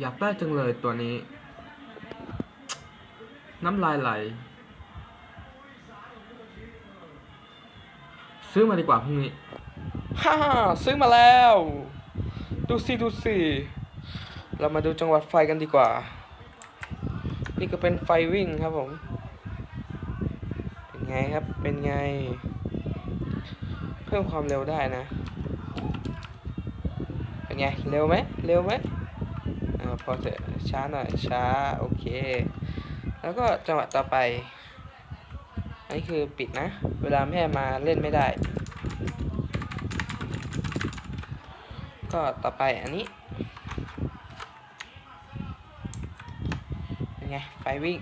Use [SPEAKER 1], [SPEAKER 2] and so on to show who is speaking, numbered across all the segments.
[SPEAKER 1] อยากได้จังเลยตัวนี้ น้ำลายไหล ซื้อมาดีกว่าพรุ่งนี้
[SPEAKER 2] ฮ่าซื้อมาแล้ว ดูสิดูสิ เรามาดูจังหวัดไฟกันดีกว่า นี่ก็เป็นไฟวิ่งครับผม เป็นไงครับ เป็นไง เพิ่มความเร็วได้นะ เป็นไง เร็วไหมเร็วไหม พอเถอะช้าหน่อยช้าโอเค แล้วก็จังหวะต่อไปอันนี้คือปิดนะ เวลาแม่มาเล่นไม่ได้ ก็ต่อไปอันนี้เป็นไงไฟวิ่ง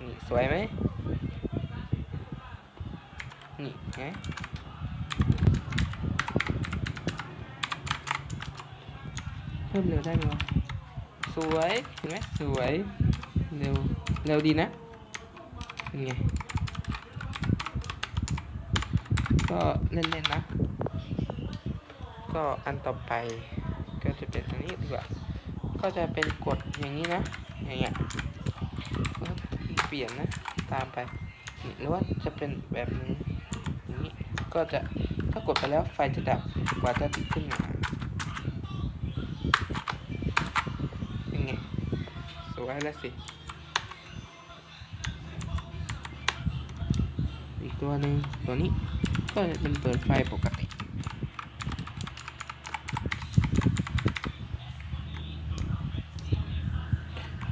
[SPEAKER 2] นี่สวยไหมนี่ไงเพิ่มเร็วได้ไหมวะ สวยเห็นไหมสวยเร็วเร็วดีนะเป็นไงก็เล่นๆนะ ก็อันต่อไปก็จะเป็นอันนี้ดีกว่า ก็จะเป็นกดอย่างนี้นะ อย่างเงี้ยเปลี่ยนนะ ตามไปหรือว่าจะเป็นแบบนี้อย่างนี้ ก็จะถ้ากดไปแล้วไฟจะดับกว่าจะติดขึ้นมาเป็นไง สวยแล้วสิ อีกตัวหนึ่งตัวนี้ก็จะเป็นเปิดไฟปกติ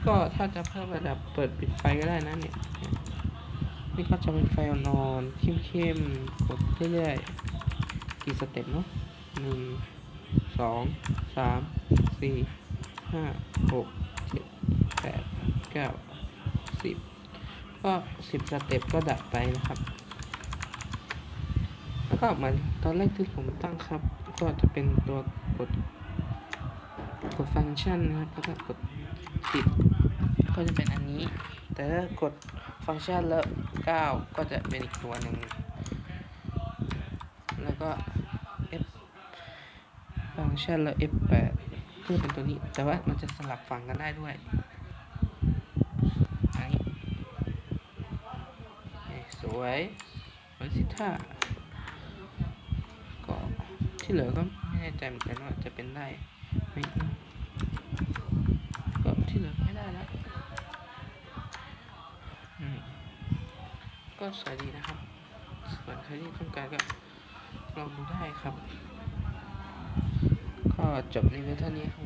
[SPEAKER 2] ก็ถ้าจะเพิ่มระดับเปิดปิดไฟก็ได้นะเนี่ยนี่ก็จะเป็นไฟนอนๆเข้มๆกดเรื่อยๆกี่สเต็ปเนาะหนึ่งสองสามสี่ห้าหก แปดเก้าสิบก็สิบสเต็ปก็ดับไปนะครับ แล้วก็เหมือนตอนแรกที่ผมตั้งครับ ก็จะเป็นตัวกดกดฟังก์ชันนะครับแล้วก็กดปิดก็จะเป็นอันนี้ แต่ถ้ากดฟังก์ชันแล้ว9ก็จะเป็นอีกตัวหนึ่งแล้วก็ F ฟังก์ชันแล้ว F8 ก็จะเป็นตัวนี้ แต่ว่ามันจะสลับฝั่งกันได้ด้วย สวยสวยสิท่าก็ที่เหลือก็ไม่แน่ใจเหมือนกันว่าจะเป็นได้ไหมก็ที่เหลือไม่ได้แล้วอืมก็สวยดีนะครับส่วนใครที่ต้องการก็ลองดูได้ครับ ก็จบรีวิวเท่านี้ครับ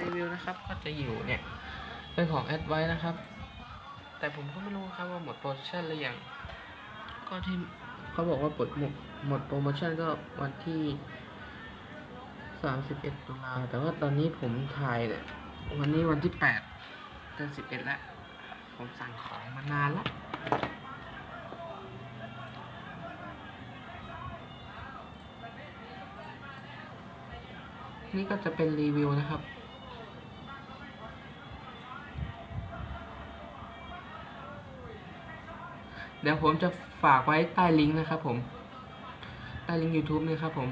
[SPEAKER 2] รีวิวนะครับก็จะอยู่เนี่ยเป็นของแอดไว้นะครับ แต่ผมก็ไม่รู้ครับว่าหมดโปรโมชั่นหรือยังก็ที่เขาบอกว่าหมดหมดหมดโปรโมชั่นก็วันที่31ตุลาแต่ว่าตอนนี้ผมถ่ายเนี่ยวันนี้วันที่8เดือน11แล้ว ผมสั่งของมานานแล้วนี่ก็จะเป็นรีวิวนะครับ ดี๋ยวผมจะฝากไว้ใต้ลิงก์นะครับผม ใต้ลิงก์ YouTube นะครับผม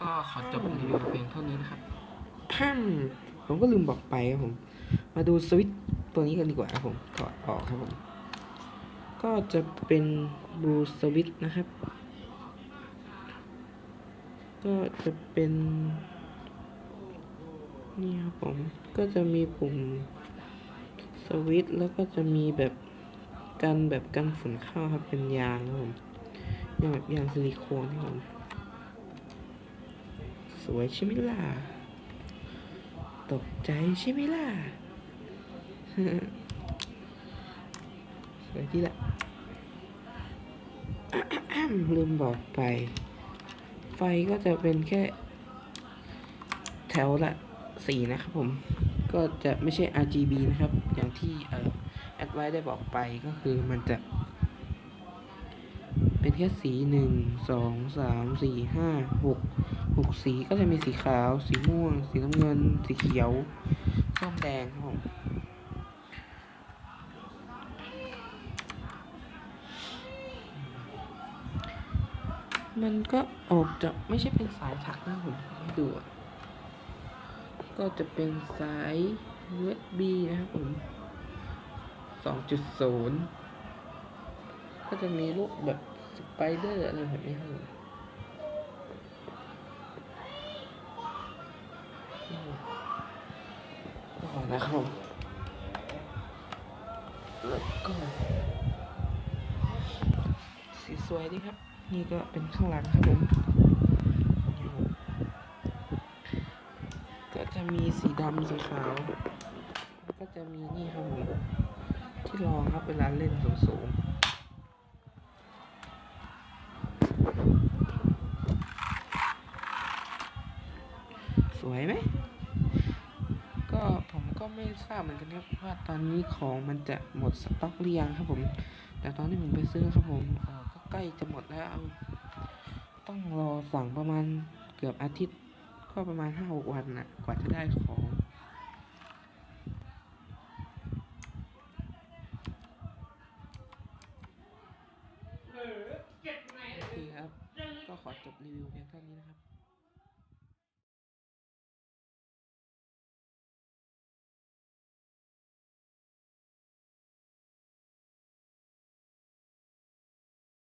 [SPEAKER 2] ก็ขอจบรีวิวเพียงเท่านี้นะครับผมก็ลืมบอกไปครับผม มาดูสวิตตัวนี้กันดีกว่าครับผม ถอดออกครับผม ก็จะเป็นบลูสวิตนะครับ ก็จะเป็น นี่ครับผม ก็จะมีปุ่ม วิตแล้วก็จะมีแบบกันแบบกันฝุ่นเข้าครับเป็นยางครับผมยางแบบยางซิลิโคนครับผมสวยใช่ไหมล่ะตกใจใช่ไหมล่ะสวยที่ละลืมบอกไป ไฟก็จะเป็นแค่ แถวละสีนะครับผม ก็จะไม่ใช่ RGB นะครับ อย่างที่แอดไว้ได้บอกไปก็คือมันจะ เป็นแค่สีหนึ่งสองสามสี่ห้าหกหกสีก็จะมีสีขาว สีม่วง สีน้ำเงิน สีเขียว ส้มแดงครับผมมันก็ออกจะไม่ใช่เป็นสายถักนะผมให้ดูอะ ก็จะเป็นสาย USB นะครับผม 2.0 ก็จะมีรูปแบบสไปเดอร์อะไรแบบนี้ครับผมอืมก็นะครับผมแล้วก็สีสวยดีครับ นี่ก็เป็นข้างหลังครับผมนี่ครับก็ จะมีสีดำสีขาวแล้วก็จะมีนี่ครับผมที่รองครับเวลาเล่นสูงๆสวยไหม ก็ผมก็ไม่ทราบเหมือนกันครับว่าตอนนี้ของมันจะหมดสต็อกหรือยังครับผม แต่ตอนที่ผมไปซื้อครับผมเออก็ใกล้จะหมดแล้ว ต้องรอสั่งประมาณเกือบอาทิตย์ ก็ประมาณห้าหกวันน่ะกว่าจะได้ของโอเคครับ ก็ขอจบรีวิวเพียงเท่านี้นะครับ